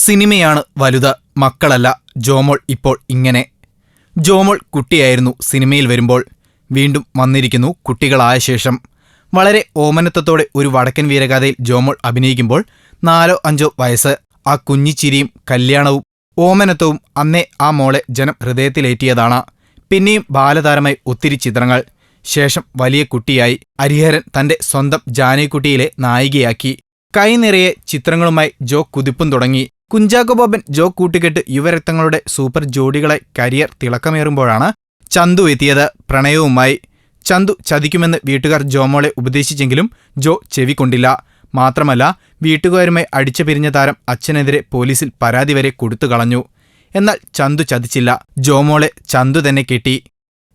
സിനിമയാണ് വലുത്. മക്കളല്ല. ജോമോൾ ഇപ്പോൾ ഇങ്ങനെ. ജോമോൾ കുട്ടിയായിരുന്നു സിനിമയിൽ വരുമ്പോൾ. വീണ്ടും വന്നിരിക്കുന്നു കുട്ടികളായ ശേഷം. വളരെ ഓമനത്വത്തോടെ ഒരു വടക്കൻ വീരഗാഥയിൽ ജോമോൾ അഭിനയിക്കുമ്പോൾ നാലോ അഞ്ചോ വയസ്സ്. ആ കുഞ്ഞിച്ചിരിയും കല്യാണവും ഓമനത്വവും അന്നേ ആ മോളെ ജനം ഹൃദയത്തിലേറ്റിയതാണ്. പിന്നെയും ബാലതാരമായി ഒത്തിരി ചിത്രങ്ങൾ. ശേഷം വലിയ കുട്ടിയായി ഹരിഹരൻ തന്റെ സ്വന്തം ജാനേക്കുട്ടിയിലെ നായികയാക്കി. കൈനിറയെ ചിത്രങ്ങളുമായി ജോ കുതിപ്പും തുടങ്ങി. കുഞ്ചാക്കോ ബോബൻ ജോ കൂട്ടുകെട്ട് യുവരക്തങ്ങളുടെ സൂപ്പർ ജോഡികളെ കരിയർ തിളക്കമേറുമ്പോഴാണ് ചന്തു എത്തിയത്. പ്രണയവുമായി ചന്തു ചതിക്കുമെന്ന് വീട്ടുകാർ ജോമോളെ ഉപദേശിച്ചെങ്കിലും ജോ ചെവിക്കൊണ്ടില്ല. മാത്രമല്ല വീട്ടുകാരുമായി അടിച്ചു പിരിഞ്ഞ താരം അച്ഛനെതിരെ പോലീസിൽ പരാതി വരെ കൊടുത്തു കളഞ്ഞു. എന്നാൽ ചന്തു ചതിച്ചില്ല. ജോമോളെ ചന്തു തന്നെ കെട്ടി.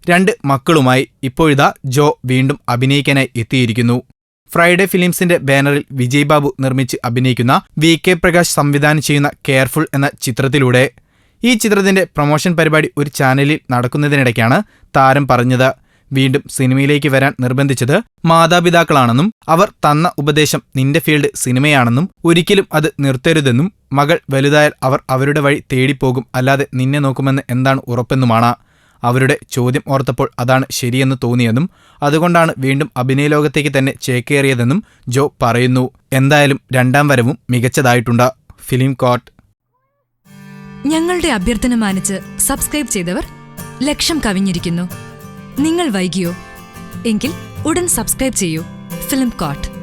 രണ്ട് മക്കളുമായി ഇപ്പോഴിതാ ജോ വീണ്ടും അഭിനയിക്കാനായി എത്തിയിരിക്കുന്നു. ഫ്രൈഡേ ഫിലിംസിന്റെ ബാനറിൽ വിജയ് ബാബു നിർമ്മിച്ച് അഭിനയിക്കുന്ന വി കെ പ്രകാശ് സംവിധാനം ചെയ്യുന്ന കെയർഫുൾ എന്ന ചിത്രത്തിലൂടെ ഈ ചിത്രത്തിന്റെ പ്രൊമോഷൻ പരിപാടി ഒരു ചാനലിൽ നടക്കുന്നതിനിടയ്ക്കാണ് താരം പറഞ്ഞത്. വീണ്ടും സിനിമയിലേക്ക് വരാൻ നിർബന്ധിച്ചത് മാതാപിതാക്കളാണെന്നും അവർ തന്ന ഉപദേശം നിന്റെ ഫീൽഡ് സിനിമയാണെന്നും ഒരിക്കലും അത് നിർത്തരുതെന്നും മകൾ വലുതായാൽ അവർ അവരുടെ വഴി തേടിപ്പോകും അല്ലാതെ നിന്നെ നോക്കുമെന്ന് എന്താണ് ഉറപ്പെന്നുമാണ്. അവരുടെ ചോദ്യം ഓർത്തപ്പോൾ അതാണ് ശരിയെന്ന് തോന്നിയെന്നും അതുകൊണ്ടാണ് വീണ്ടും അഭിനയ ലോകത്തേക്ക് തന്നെ ചേക്കേറിയതെന്നും ജോ പറയുന്നു. എന്തായാലും രണ്ടാം വരവും മികച്ചതായിട്ടുണ്ട്. ഫിലിം കോട്ട് ഞങ്ങളുടെ അഭ്യർത്ഥന മാനിച്ച് സബ്സ്ക്രൈബ് ചെയ്തവർ ലക്ഷം കവിഞ്ഞിരിക്കുന്നു. നിങ്ങൾ വൈകിയോ? എങ്കിൽ ഉടൻ സബ്സ്ക്രൈബ് ചെയ്യൂ. Film coat